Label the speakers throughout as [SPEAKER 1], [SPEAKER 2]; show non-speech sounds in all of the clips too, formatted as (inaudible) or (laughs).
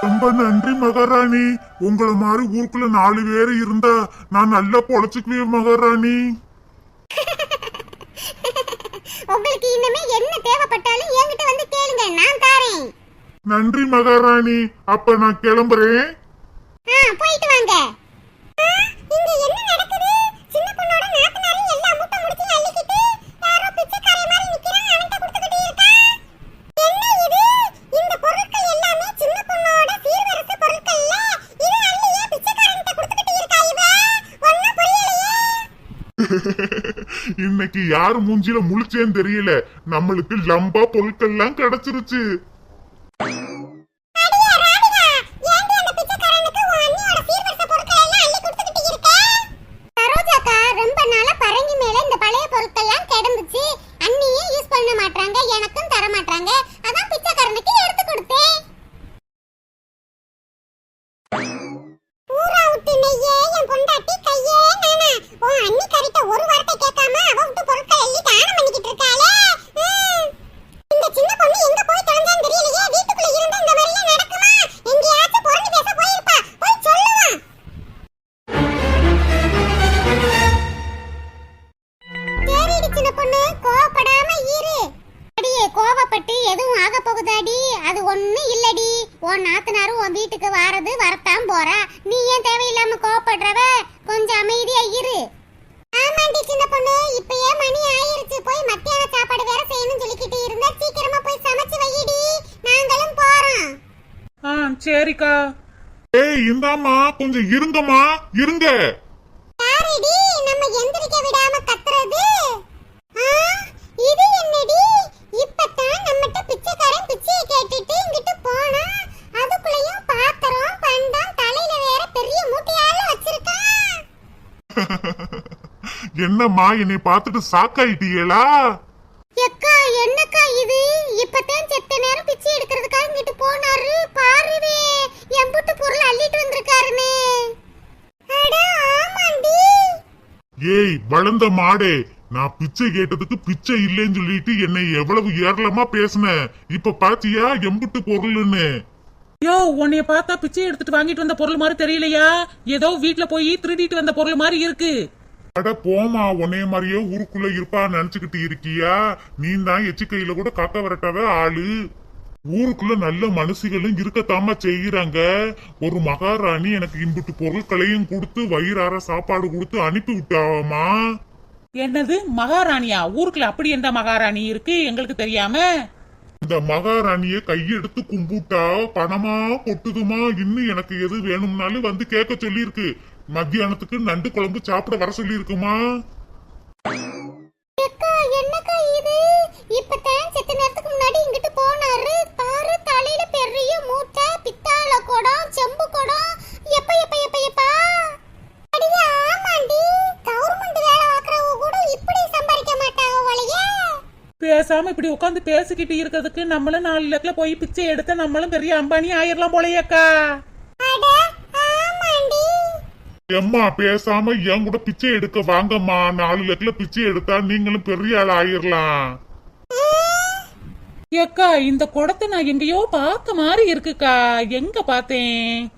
[SPEAKER 1] ரொம்ப நன்றி மகாராணி. உங்களை மாதிரி ஊருக்குள்ள நாலு பேர் இருந்தா நான் நல்லா பொழைச்சுக்குவேன் மகாராணி. (laughs)
[SPEAKER 2] உங்களுக்கு இன்னுமே என்ன தேவைப்பட்டாலும் என்கிட்ட வந்து கேளுங்க நான் தாரேன்.
[SPEAKER 1] நன்றி மகாராணி. அப்ப நான் கிளம்புறேன்.
[SPEAKER 2] போயிட்டு (laughs)
[SPEAKER 1] இன்னைக்கு யார் மூஞ்சில முழிச்சேன்னு தெரியல. நம்மளுக்கு லம்பா பொருட்கள்லாம் கிடைச்சிருச்சு.
[SPEAKER 2] கொஞ்சம் அமைதியா இரு. ஆமாண்டி சின்ன பொண்ணு இப்பயே மணி ஆயிருச்சு. போய் மத்தியான சாப்பாடு வேற செய்யணும்னு சொல்லிக்கிட்டு இருந்தா சீக்கிரமா போய் சமைச்சு வையிடி. நாங்களும் போறோம்.
[SPEAKER 3] ஆ சரிக்கா.
[SPEAKER 1] ஏய் இந்தாம்மா கொஞ்சம் இருங்கம்மா. இருங்க. என்னம்மா என்னை பார்த்துட்டு சாக்காயிட்டீங்களா?
[SPEAKER 2] எக்கா என்னக்கா இது? இப்பதான் செத்த நேரம் பிச்சை எடுக்கிறதுக்காக இங்கிட்டு போனாரு. பாருவே எம்புட்டு பொருள் அள்ளிட்டு ஆமாண்டி.
[SPEAKER 1] ஏய் வளர்ந்த மாடே நான் பிச்சை கேட்டதுக்கு பிச்சை இல்லைன்னு சொல்லிட்டு என்னை எவ்வளவு ஏரளமா பேசுன? இப்ப பாத்தியா எம்புட்டு பொருள்னு?
[SPEAKER 3] யோ உன்னைய பார்த்தா பிச்சை எடுத்துட்டு வாங்கிட்டு வந்த பொருள் மாதிரி தெரியலையா? ஏதோ வீட்ல போய் திருடிட்டு வந்த பொருள் மாதிரி இருக்கு.
[SPEAKER 1] அட போமா உன்னைய மாதிரியே ஊருக்குள்ள இருப்பா நினைச்சுக்கிட்டு இருக்கியா? நீ தான் எச்சிக்கையில கூட காக்க வரட்டவ ஆளு. ஊருக்குள்ள நல்ல மனுஷிகளும் இருக்கத்தாமா செய்யறாங்க ஒரு மகாராணி எனக்கு இன்புட்டு பொருட்களையும் கொடுத்து வயிறார சாப்பாடு கொடுத்து அனுப்பி விட்டாவாமா
[SPEAKER 3] என்னது மகாராணியா? ஊருக்குள்ள அப்படி எந்த மகாராணி இருக்கு எங்களுக்கு தெரியாம?
[SPEAKER 1] இந்த மகாராணிய கையெடுத்து கும்பிட்டா பணமா கொட்டுதுமா? இன்னும் எனக்கு எது வேணும்னாலும் வந்து கேட்க சொல்லியிருக்கு. மத்தியானத்துக்கு நண்டு குழம்பு சாப்பிட வர சொல்லியிருக்குமா?
[SPEAKER 2] அக்கா என்னக்கா இது? இப்பதான் செத்த நேரத்துக்கு முன்னாடி இங்கிட்டு போனாரு. பாரு தலையில பெரிய மூட்டை பித்தாள குடம் செம்பு குடம். எப்ப எப்ப எப்ப எப்பா? அடியே ஆமாண்டி. கவர்மெண்ட் வேலை பார்க்கறவங்க கூட இப்படி சம்பாதிக்க மாட்டாங்க போலயே.
[SPEAKER 3] பேசாம இப்படி உட்காந்து பேசிக்கிட்டு இருக்கிறதுக்கு நம்மளும் நாலு லட்சத்துல போய் பிச்சை எடுத்து நம்மளும் பெரிய அம்பானி ஆயிரலாம் போலயேக்கா
[SPEAKER 1] எம்மா பேசாம என் கூட பிச்சை எடுக்க வாங்கம்மா. நாலு லட்சல பிச்சை எடுத்தா நீங்களும் பெரிய ஆள் ஆயிரலாம்.
[SPEAKER 3] ஏக்கா இந்த குடத்தை நான் எங்கேயோ பார்த்த மாதிரி இருக்குக்கா. எங்க பார்த்தேன்?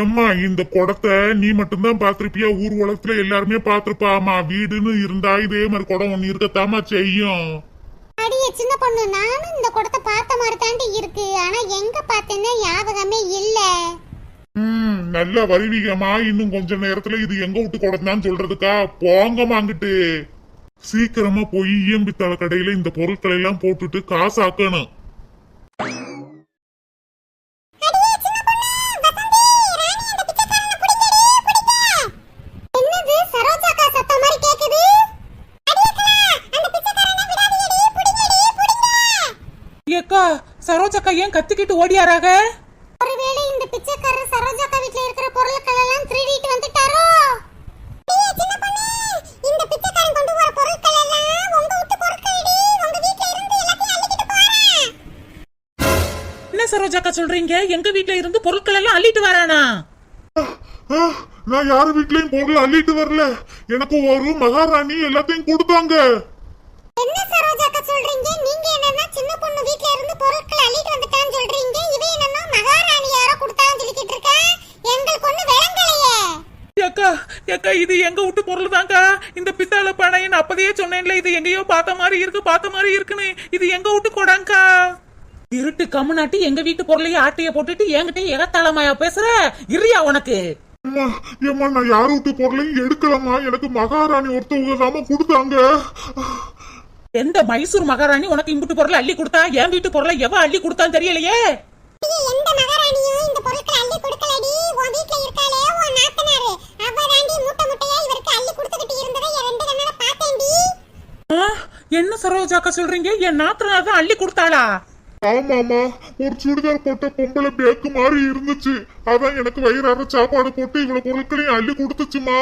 [SPEAKER 1] ஏம்மா இந்த குடத்தை நீ மட்டும்தான் பாத்திருப்பியா ஊர் உலகத்துல எல்லாருமே பாத்திருப்பாமா வீடுன்னு இருந்தா இதே மாதிரி குடம் ஒண்ணு இருக்கத்தாமா செய்யும்.
[SPEAKER 2] அடியே சின்ன பொண்ணு நானும் இந்த குடத்தை பார்த்த மாதிரி தாண்டி இருக்கு. ஆனா எங்க பார்த்தேன்னு ஞாபகமே இல்ல.
[SPEAKER 1] ம். நல்ல வருவீகமா இன்னும் கொஞ்ச நேரத்துல இது எங்க விட்டு குடம்தான் சொல்றதுக்கா? போங்கம்மா அங்கிட்டு சீக்கிரமா போய் இயம்பி தலை கடையில இந்த பொருட்களை எல்லாம் போட்டுட்டு காசு ஆக்கணும்
[SPEAKER 2] என்னது சரோஜாக்கா சத்தம் மாதிரி கேக்குது?
[SPEAKER 3] ஏக்கா சரோஜக்கா ஏன் கத்திக்கிட்டு ஓடியாராக? சொல்றீங்க? எங்க வீட்ல இருந்து பொருட்கள் எல்லாம் அள்ளிட்டு வரானா?
[SPEAKER 1] நான் யார் வீட்லயும் பொருள் அள்ளிட்டு வரல. எனக்கு ஒரு மகாராணி எல்லாத்தையும் கொடுத்தாங்க.
[SPEAKER 2] என்ன சரோஜாக்கா சொல்றீங்க? நீங்க என்னன்னா சின்ன பொண்ணு வீட்ல இருந்து பொருட்கள் அள்ளிட்டு வந்துட்டான்னு சொல்றீங்க. இவ என்னன்னா மகாராணி யாரோ கொடுத்தான்னு சொல்லிக்கிட்டு இருக்கா? எங்களுக்கு ஒண்ணு விளங்கலையே.
[SPEAKER 3] அக்கா அக்கா இது எங்க விட்டு பொருள் தாங்க இந்த பித்தளை பனைன்னு அப்பதையே சொன்னேன்ல இது எங்கேயோ பார்த்த மாதிரி இருக்கு பார்த்த மாதிரி இருக்குன்னு. இது எங்க விட்டு கொடாங்கக்கா இருட்டு கம்முனாட்டி எங்க வீட்டு பொருளையும் ஆட்டைய போட்டுட்டு என்கிட்ட எகத்தாளமாயா பேசுற? இரியா உனக்கு?
[SPEAKER 1] அம்மா ஏம்மா நான் யார் வீட்டு பொருளையும் எடுக்கலம்மா. எனக்கு மகாராணி ஒருத்தவங்க தாம கொடுத்தாங்க.
[SPEAKER 3] எந்த மைசூர் மகாராணி உனக்கு இம்புட்டு பொருளை அள்ளி கொடுத்தா? என் வீட்டு பொருளை எவ அள்ளி கொடுத்தான்னு தெரியலையே?
[SPEAKER 2] அடியே, எந்த மகாராணியும் இந்த பொருட்களை அள்ளி கொடுக்கலடி. உன் வீட்ல இருக்காளே உன் நாத்தனாரு. அவ தாண்டி மூட்டை மூட்டையா இவருக்கு அள்ளி கொடுத்துக்கிட்டு இருந்ததை என் ரெண்டு கண்ணால பார்த்தேன்டி.
[SPEAKER 3] ஆ, என்ன சரோஜாக்கா சொல்றீங்க? என் நாத்தனார் தான் அள்ளி கொடுத்தாளா?
[SPEAKER 1] ஆமாமா ஒரு சுடிதார் போட்ட பொம்பளை பேக்கு மாதிரி இருந்துச்சு. அதான் எனக்கு வயிறார சாப்பாடு போட்டு இவ்வளவு பொருட்களையும் அள்ளி கொடுத்துச்சுமா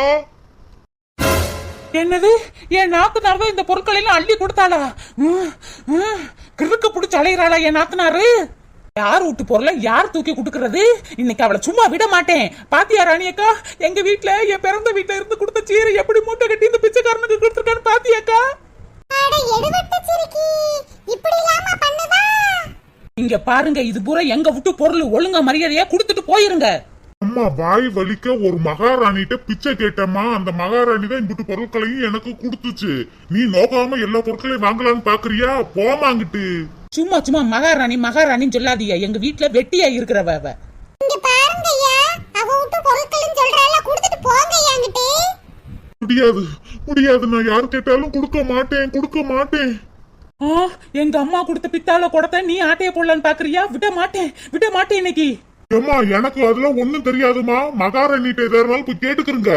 [SPEAKER 3] என்னது? என் நாத்தனார் தான் இந்த பொருட்களை எல்லாம் அள்ளி கொடுத்தாளா? ம், ம், கிறுக்கு பிடிச்சு அலையிறாளா என் நாத்தனாரு? யார் வீட்டு பொருளை யார் தூக்கி கொடுக்கறது? இன்னைக்கு அவளை சும்மா விட மாட்டேன். பாத்தியா ராணியக்கா எங்க வீட்ல என் பிறந்த வீட்ல இருந்து கொடுத்த சீரை எப்படி மூட்டை கட்டி இந்த பிச்சைக்காரனுக்கு கொடுத்துருக்கான்னு பாத்தியாக்கா
[SPEAKER 2] இப்படி இல்லாம பண்ணுதா?
[SPEAKER 3] இங்க பாருங்க இது பூரா எங்க விட்டு பொருள் ஒழுங்கா மரியாதையா கொடுத்துட்டு போயிருங்க.
[SPEAKER 1] அம்மா வாய் வலிக்க ஒரு மகாராணிட்ட பிச்சை கேட்டம்மா. அந்த மகாராணி தான் இம்புட்டு பொருட்களையும் எனக்கு கொடுத்துச்சு. நீ நோக்காம எல்லா பொருட்களையும் வாங்கலாம்னு பாக்குறியா? போமாங்கிட்டு
[SPEAKER 3] சும்மா சும்மா மகாராணி மகாராணின்னு சொல்லாதீங்க. எங்க வீட்ல வெட்டியா இருக்கிறவ அவ.
[SPEAKER 1] முடியாது. முடியாது. நான் யார் கேட்டாலும் கொடுக்க மாட்டேன் கொடுக்க மாட்டேன்.
[SPEAKER 3] ஆ, எங்க அம்மா கொடுத்த பித்தாள குடத்தை நீ ஆட்டைய போடலான்னு பாக்குறியா? விட மாட்டேன் விட மாட்டேன் இன்னைக்கு.
[SPEAKER 1] ஏம்மா எனக்கு அதெல்லாம் ஒண்ணும் தெரியாதுமா? மகாராணிட்ட எதா இருந்தாலும் போய் கேட்டுக்கிறங்க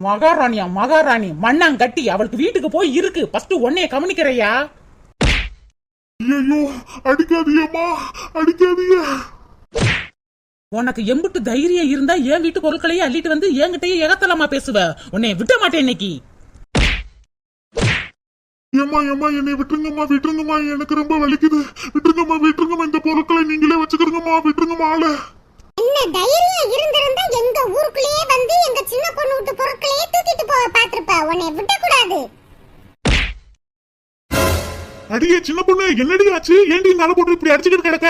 [SPEAKER 3] மகாராணியா மகாராணி மண்ணாங்கட்டி அவளுக்கு வீட்டுக்கு போய் இருக்கு. ஃபர்ஸ்ட் உன்னைய கவனிக்கிறையா?
[SPEAKER 1] ஐயோ அடிக்காதீயம்மா அடிக்காதீய
[SPEAKER 3] உனக்கு எம்புட்டு தைரியம் இருந்தா என் வீட்டு பொருட்களையே அள்ளிட்டு வந்து என்கிட்டயே எகத்தலமா பேசுவ. உன்னை விட மாட்டேன் இன்னைக்கு.
[SPEAKER 1] ஏம்மா ஏம்மா என்னை விட்டுருங்கம்மா விட்டுருங்கம்மா எனக்கு ரொம்ப வலிக்குது. விட்டுருங்கம்மா விட்டுருங்கம்மா இந்த பொருட்களை நீங்களே வச்சுக்கிறங்கம்மா விட்டுருங்கம்மா ஆளு.
[SPEAKER 2] என்ன தைரியம் இருந்திருந்தா எங்க ஊருக்குள்ளேயே வந்து எங்க சின்ன பொண்ணு விட்டு பொருட்களையே தூக்கிட்டு போக பாத்திருப்ப உன்னை விடக்கூடாது.
[SPEAKER 1] அடியே சின்ன பொண்ணு என்னடி ஆச்சு? ஏண்டி நல போட்டு இப்படி அடிச்சுக்கிட்டு கிடக்க?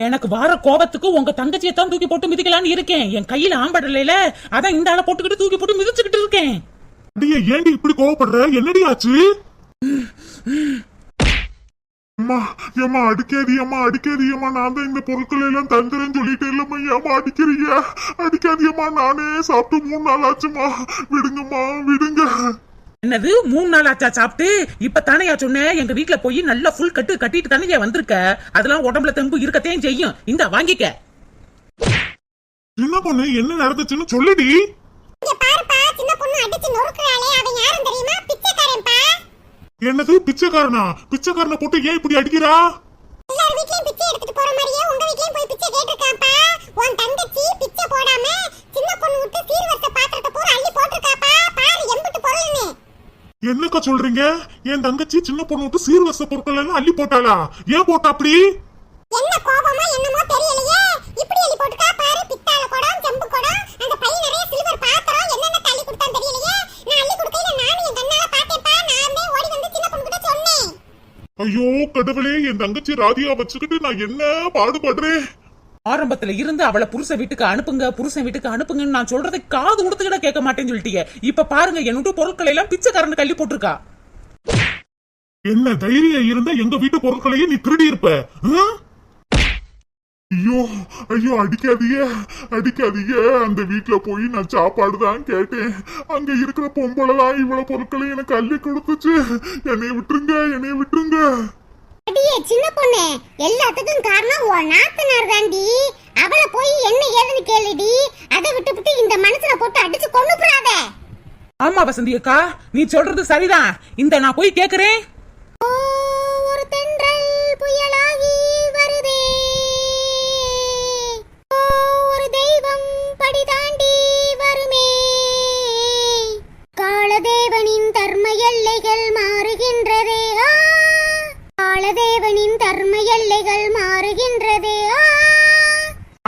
[SPEAKER 3] எனக்கு வார கோபத்துக்கு உங்க தங்கச்சியை தான் தூக்கி போட்டு மிதிக்கலான்னு இருக்கேன். என் கையில ஆம்படலையில அதான் இந்த ஆளை போட்டுக்கிட்டு தூக்கி போட்டு மிதிச்சுக்கிட்டு இருக்கேன்.
[SPEAKER 1] அடியே ஏண்டி இப்படி கோவப்படுற? என்னடி ஆச்சு? அம்மா ஏம்மா அடிக்காதியம்மா அடிக்காதியம்மா நான் தான் இந்த பொருட்களை எல்லாம் தந்துறேன்னு சொல்லிட்டு இல்லம்மா ஏம்மா அடிக்கிறீங்க அடிக்காதியம்மா நானே சாப்பிட்டு மூணு நாள் ஆச்சுமா விடுங்கம்மா விடுங்க.
[SPEAKER 3] என்னது மூணு நாள் ஆச்சா சாப்பிட்டு? இப்ப தானையா சொன்னேன் எங்க வீட்ல போய் நல்லா ஃபுல் கட்டு கட்டிட்டு தானே வந்திருக்க? அதெல்லாம் உடம்புல தெம்பு இருக்கத்தையும் செய்யும். இந்த வாங்கிக்க.
[SPEAKER 1] என்ன பொண்ணு என்ன நடந்துச்சுன்னு சொல்லுடி.
[SPEAKER 2] இங்க பாருப்பா சின்ன பொண்ணு அடிச்சு நொறுக்குறாளே அவன் யாரும் தெரியுமா? பிச்சைக்காரன்பா
[SPEAKER 1] என்னது பிச்சைக்காரனா? பிச்சைக்காரனை போட்டு ஏன் இப்படி அடிக்கிறா?
[SPEAKER 2] எல்லார் வீட்லயும் பிச்சை எடுத்துட்டு போற மாதிரியே உங்க வீட்லயும் போய் பிச்சை கேட்டிருக்காப்பா? உன் தங்கச்சி பிச்சை போடாம சின்ன பொண்ணு விட்டு சீர்வரிசை பாத்திரத்தை பூரா அள்ளி போட்டிருக்காப்பா? பாரு எம்பிட்டு பொருள்னு.
[SPEAKER 1] என்னக்கா சொல்றீங்க? என் தங்கச்சி சின்ன பொண்ணு விட்டு சீர்வரிசை பொருட்கள் எல்லாம் அள்ளி போட்டாளா? ஏன் போட்டா அப்படி? ஐயோ கடவுளே என் தங்கச்சி ராதியா வச்சுக்கிட்டு நான் என்ன பாடுபடுறேன்?
[SPEAKER 3] ஆரம்பத்துல இருந்து அவளை புருஷன் வீட்டுக்கு அனுப்புங்க புருஷன் வீட்டுக்கு அனுப்புங்கன்னு நான் சொல்றதை காது கொடுத்துக்கிட்ட கேட்க மாட்டேன்னு சொல்லிட்டீங்க இப்ப பாருங்க என்னோட பொருட்களை எல்லாம் பிச்சைக்காரன் கள்ளி போட்டிருக்கா.
[SPEAKER 1] என்ன தைரியம் இருந்தா எங்க வீட்டு பொருட்களையும் நீ திருடி இருப்ப? ஐயோ ஐயோ அடிக்காதீங்க அடிக்காதீங்க. அந்த வீட்ல போய் நான் சாப்பாடு தான் கேட்டேன். அங்க இருக்கிற பொம்பளை தான் இவ்வளவு பொருட்களை எனக்கு அள்ளி கொடுத்துச்சு. என்னை விட்டுருங்க என்னை விட்டுருங்க.
[SPEAKER 2] அடியே சின்ன பொண்ணு. எல்லாத்துக்கும் காரணம் உன் நாத்தனார் தாண்டி. அவளை போய் என்ன ஏதுன்னு கேளுடி. அதை விட்டுவிட்டு இந்த மனுஷனை போட்டு அடிச்சு கொண்டு போறாத.
[SPEAKER 3] ஆமா வசந்தி அக்கா. நீ சொல்றது சரிதான். இந்த நான் போய் கேக்குறேன்.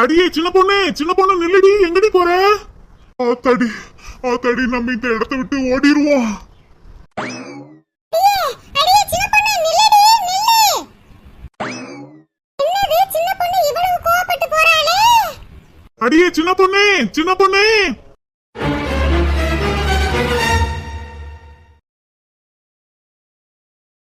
[SPEAKER 1] அடியே சின்ன பொண்ணு சின்ன பொண்ணு நில்லடி எங்கடி போற? ஆத்தாடி ஆத்தாடி நம்ம இந்த இடத்த விட்டு ஓடிடுவோம் அடியே, சின்ன பொண்ணு சின்ன பொண்ணு.